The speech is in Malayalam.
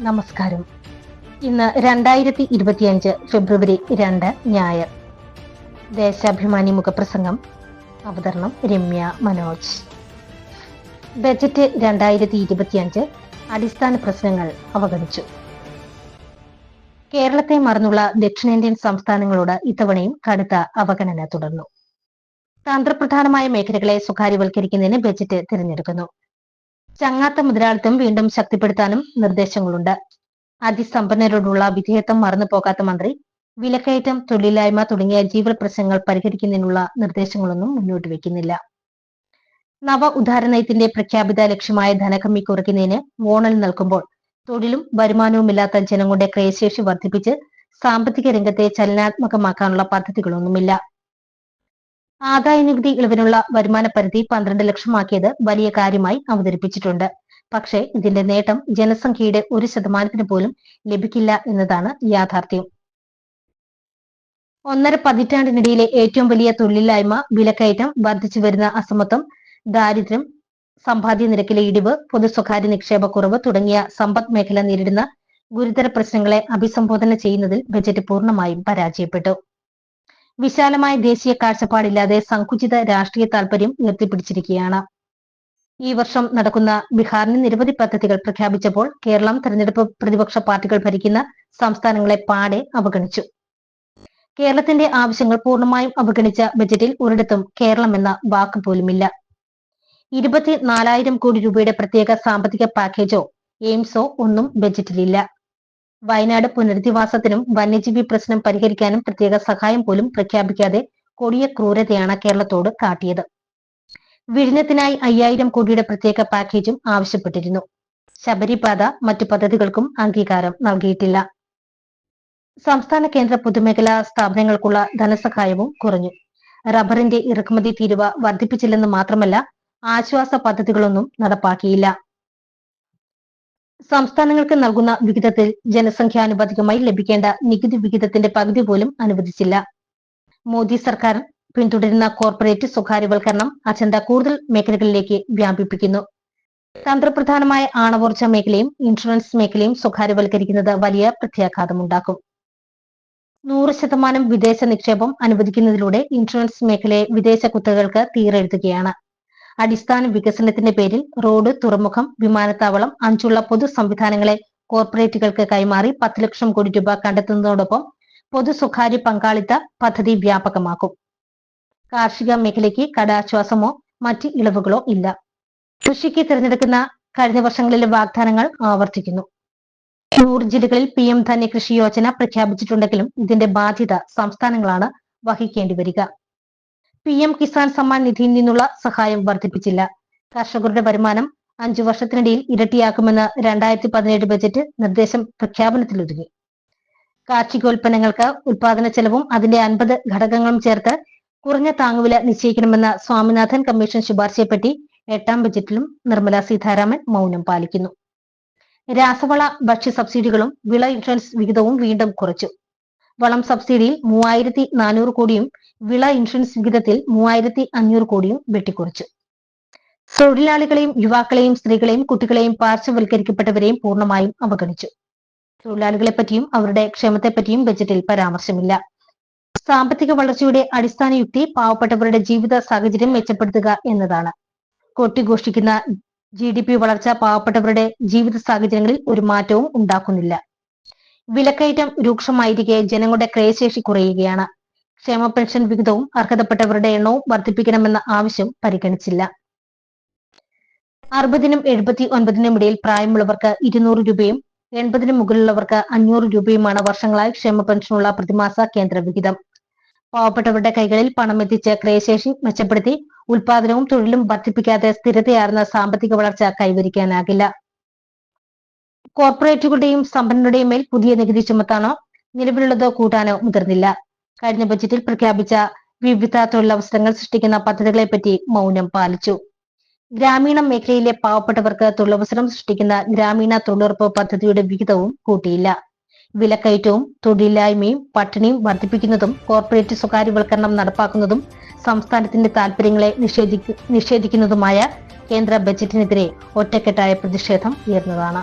നമസ്കാരം. ഇന്ന് രണ്ടായിരത്തി ഇരുപത്തിയഞ്ച് ഫെബ്രുവരി രണ്ട് ഞായർ. ദേശാഭിമാനി മുഖപ്രസംഗം. അവതരണം രമ്യ മനോജ്. ബജറ്റ് രണ്ടായിരത്തി ഇരുപത്തിയഞ്ച് അടിസ്ഥാന പ്രശ്നങ്ങൾ അവഗണിച്ചു. കേരളത്തെ മറന്നുള്ള ദക്ഷിണേന്ത്യൻ സംസ്ഥാനങ്ങളോട് ഇത്തവണയും കടുത്ത അവഗണന തുടർന്നു. തന്ത്രപ്രധാനമായ മേഖലകളെ സ്വകാര്യവൽക്കരിക്കുന്നതിന് ബജറ്റ് തിരഞ്ഞെടുക്കുന്നു. ചങ്ങാത്ത മുതലാളിത്തം വീണ്ടും ശക്തിപ്പെടുത്താനും നിർദ്ദേശങ്ങളുണ്ട്. അതിസമ്പന്നരോടുള്ള വിധേയത്വം മറന്നു പോകാത്ത മന്ത്രി വിലക്കയറ്റം തൊഴിലില്ലായ്മ തുടങ്ങിയ ജീവൽ പ്രശ്നങ്ങൾ പരിഹരിക്കുന്നതിനുള്ള നിർദ്ദേശങ്ങളൊന്നും മുന്നോട്ട് വെക്കുന്നില്ല നവ ഉദാരനയത്തിന്റെ പ്രഖ്യാപിത ലക്ഷ്യമായ ധനകമ്മി കുറയ്ക്കുന്നതിന് വോണൽ നൽകുമ്പോൾ തൊഴിലും വരുമാനവുമില്ലാത്ത ജനങ്ങളുടെ ക്രയശേഷി വർദ്ധിപ്പിച്ച് സാമ്പത്തിക രംഗത്തെ ചലനാത്മകമാക്കാനുള്ള പദ്ധതികളൊന്നുമില്ല. ആദായ നികുതി ഇളവിനുള്ള വരുമാന പരിധി പന്ത്രണ്ട് ലക്ഷമാക്കിയത് വലിയ കാര്യമായി അവതരിപ്പിച്ചിട്ടുണ്ട്. പക്ഷേ ഇതിന്റെ നേട്ടം ജനസംഖ്യയുടെ ഒരു ശതമാനത്തിന് പോലും ലഭിക്കില്ല എന്നതാണ് യാഥാർത്ഥ്യം. ഒന്നര പതിറ്റാണ്ടിനിടയിലെ ഏറ്റവും വലിയ തൊഴിലില്ലായ്മ വിലക്കയറ്റം വർദ്ധിച്ചു വരുന്ന അസമത്വം ദാരിദ്ര്യം സമ്പാദ്യ നിരക്കിലെ ഇടിവ് പൊതു സ്വകാര്യ നിക്ഷേപക്കുറവ് തുടങ്ങിയ സമ്പദ് മേഖല നേരിടുന്ന ഗുരുതര പ്രശ്നങ്ങളെ അഭിസംബോധന ചെയ്യുന്നതിൽ ബജറ്റ് പൂർണമായും പരാജയപ്പെട്ടു. വിശാലമായ ദേശീയ കാഴ്ചപ്പാടില്ലാതെ സങ്കുചിത രാഷ്ട്രീയ താൽപര്യം ഉയർത്തിപ്പിടിച്ചിരിക്കുകയാണ്. ഈ വർഷം നടക്കുന്ന ബീഹാറിന് നിരവധി പദ്ധതികൾ പ്രഖ്യാപിച്ചപ്പോൾ കേരളം തെരഞ്ഞെടുപ്പ് പ്രതിപക്ഷ പാർട്ടികൾ ഭരിക്കുന്ന സംസ്ഥാനങ്ങളെ പാടെ അവഗണിച്ചു. കേരളത്തിന്റെ ആവശ്യങ്ങൾ പൂർണമായും അവഗണിച്ച ബജറ്റിൽ ഒരിടത്തും കേരളം എന്ന വാക്ക് പോലുമില്ല. ഇരുപത്തി നാലായിരം കോടി രൂപയുടെ പ്രത്യേക സാമ്പത്തിക പാക്കേജോ എയിംസോ ഒന്നും ബജറ്റിലില്ല. വയനാട് പുനരധിവാസത്തിനും വന്യജീവി പ്രശ്നം പരിഹരിക്കാനും പ്രത്യേക സഹായം പോലും പ്രഖ്യാപിക്കാതെ കൊടിയ ക്രൂരതയാണ് കേരളത്തോട് കാട്ടിയത്. വിഴിഞ്ഞത്തിനായി അയ്യായിരം കോടിയുടെ പ്രത്യേക പാക്കേജും ആവശ്യപ്പെട്ടിരുന്നു. ശബരിപാത മറ്റു പദ്ധതികൾക്കും അംഗീകാരം നൽകിയിട്ടില്ല. സംസ്ഥാന കേന്ദ്ര പൊതുമേഖലാ സ്ഥാപനങ്ങൾക്കുള്ള ധനസഹായവും കുറഞ്ഞു. റബ്ബറിന്റെ ഇറക്കുമതി തീരുവ വർദ്ധിപ്പിച്ചില്ലെന്ന് മാത്രമല്ല ആശ്വാസ പദ്ധതികളൊന്നും നടപ്പാക്കിയില്ല. സംസ്ഥാനങ്ങൾക്ക് നൽകുന്ന വിഹിതത്തിൽ ജനസംഖ്യാനുപാതികമായി ലഭിക്കേണ്ട നികുതി വിഹിതത്തിന്റെ പകുതി പോലും അനുവദിച്ചില്ല. മോദി സർക്കാർ പിന്തുടരുന്ന കോർപ്പറേറ്റ് സ്വകാര്യവൽക്കരണം അജണ്ട കൂടുതൽ മേഖലകളിലേക്ക് വ്യാപിപ്പിക്കുന്നു. തന്ത്രപ്രധാനമായ ആണവോർജ മേഖലയും ഇൻഷുറൻസ് മേഖലയും സ്വകാര്യവൽക്കരിക്കുന്നത് വലിയ പ്രത്യാഘാതമുണ്ടാക്കും. നൂറ് ശതമാനം വിദേശ നിക്ഷേപം അനുവദിക്കുന്നതിലൂടെ ഇൻഷുറൻസ് മേഖലയെ വിദേശ കുത്തകകൾക്ക് തീരെഴുതുകയാണ് അടിസ്ഥാന വികസനത്തിന്റെ പേരിൽ റോഡ് തുറമുഖം വിമാനത്താവളം അഞ്ചുള്ള പൊതു സംവിധാനങ്ങളെ കോർപ്പറേറ്റുകൾക്ക് കൈമാറി പത്ത് ലക്ഷം കോടി രൂപ കണ്ടെത്തുന്നതോടൊപ്പം പൊതു സ്വകാര്യ പങ്കാളിത്ത പദ്ധതി വ്യാപകമാക്കും. കാർഷിക മേഖലയ്ക്ക് കടാശ്വാസമോ മറ്റ് ഇളവുകളോ ഇല്ല. കൃഷിക്ക് തിരഞ്ഞെടുക്കുന്ന കഴിഞ്ഞ വർഷങ്ങളിലെ വാഗ്ദാനങ്ങൾ ആവർത്തിക്കുന്നു. നൂറ് ജില്ലകളിൽ പി എം ധന്യ കൃഷി യോജന പ്രഖ്യാപിച്ചിട്ടുണ്ടെങ്കിലും ഇതിന്റെ ബാധ്യത സംസ്ഥാനങ്ങളാണ് വഹിക്കേണ്ടി വരിക. പി എം കിസാൻ സമ്മാൻ നിധിയിൽ നിന്നുള്ള സഹായം വർദ്ധിപ്പിച്ചില്ല. കർഷകരുടെ വരുമാനം അഞ്ചു വർഷത്തിനിടയിൽ ഇരട്ടിയാക്കുമെന്ന് രണ്ടായിരത്തി പതിനേഴ് ബജറ്റ് നിർദ്ദേശം പ്രഖ്യാപനത്തിലൊതുങ്ങി. കാർഷികോൽപ്പന്നങ്ങൾക്ക് ഉൽപാദന ചെലവും അതിന്റെ അൻപത് ഘടകങ്ങളും ചേർത്ത് കുറഞ്ഞ താങ്ങുവില നിശ്ചയിക്കണമെന്ന സ്വാമിനാഥൻ കമ്മീഷൻ ശുപാർശയെപ്പറ്റി എട്ടാം ബജറ്റിലും നിർമ്മല സീതാരാമൻ മൗനം പാലിക്കുന്നു. രാസവള ഭക്ഷ്യ സബ്സിഡികളും വിള ഇൻഷുറൻസ് വിഹിതവും വീണ്ടും കുറച്ചു. വളം സബ്സിഡിയിൽ മൂവായിരത്തി നാനൂറ് കോടിയും വിള ഇൻഷുറൻസ് വിഹിതത്തിൽ മൂവായിരത്തി അഞ്ഞൂറ് കോടിയും വെട്ടിക്കുറച്ചു. തൊഴിലാളികളെയും യുവാക്കളെയും സ്ത്രീകളെയും കുട്ടികളെയും പാർശ്വവൽക്കരിക്കപ്പെട്ടവരെയും പൂർണമായും അവഗണിച്ചു. തൊഴിലാളികളെ പറ്റിയും അവരുടെ ക്ഷേമത്തെപ്പറ്റിയും ബജറ്റിൽ പരാമർശമില്ല. സാമ്പത്തിക വളർച്ചയുടെ അടിസ്ഥാന യുക്തി പാവപ്പെട്ടവരുടെ ജീവിത സാഹചര്യം മെച്ചപ്പെടുത്തുക എന്നതാണ്. കൊട്ടിഘോഷിക്കുന്ന ജി ഡി പി വളർച്ച പാവപ്പെട്ടവരുടെ ജീവിത സാഹചര്യങ്ങളിൽ ഒരു മാറ്റവും ഉണ്ടാക്കുന്നില്ല. വിലക്കയറ്റം രൂക്ഷമായിരിക്കെ ജനങ്ങളുടെ ക്രയശേഷി കുറയുകയാണ്. ക്ഷേമ പെൻഷൻ വിഹിതവും അർഹതപ്പെട്ടവരുടെ എണ്ണവും വർദ്ധിപ്പിക്കണമെന്ന ആവശ്യം പരിഗണിച്ചില്ല. അറുപതിനും എഴുപത്തി ഒൻപതിനും ഇടയിൽ പ്രായമുള്ളവർക്ക് ഇരുന്നൂറ് രൂപയും എൺപതിനും മുകളിലുള്ളവർക്ക് അഞ്ഞൂറ് രൂപയുമാണ് വർഷങ്ങളായി ക്ഷേമ പെൻഷനുള്ള പ്രതിമാസ കേന്ദ്ര വിഹിതം. പാവപ്പെട്ടവരുടെ കൈകളിൽ പണം എത്തിച്ച് ക്രയശേഷി മെച്ചപ്പെടുത്തി ഉൽപാദനവും തൊഴിലും വർദ്ധിപ്പിക്കാതെ സ്ഥിരതയാർന്ന സാമ്പത്തിക വളർച്ച കൈവരിക്കാനാകില്ല. കോർപ്പറേറ്റുകളുടെയും സമ്പന്നരുടെയും മേൽ പുതിയ നികുതി ചുമത്താനോ നിലവിലുള്ളതോ കൂട്ടാനോ മുതിർന്നില്ല. കഴിഞ്ഞ ബജറ്റിൽ പ്രഖ്യാപിച്ച വിവിധ തൊഴിലവസരങ്ങൾ സൃഷ്ടിക്കുന്ന പദ്ധതികളെ പറ്റി മൗനം പാലിച്ചു. ഗ്രാമീണ മേഖലയിലെ പാവപ്പെട്ടവർക്ക് തൊഴിലവസരം സൃഷ്ടിക്കുന്ന ഗ്രാമീണ തൊഴിലുറപ്പ് പദ്ധതിയുടെ വിഹിതവും കൂട്ടിയില്ല. വിലക്കയറ്റവും തൊഴിലില്ലായ്മയും പട്ടിണിയും വർദ്ധിപ്പിക്കുന്നതും കോർപ്പറേറ്റ് സ്വകാര്യവൽക്കരണം നടപ്പാക്കുന്നതും സംസ്ഥാനത്തിന്റെ താൽപര്യങ്ങളെ നിഷേധിക്കുന്നതുമായ കേന്ദ്ര ബജറ്റിനെതിരെ ഒറ്റക്കെട്ടായ പ്രതിഷേധം ഉയർന്നതാണ്.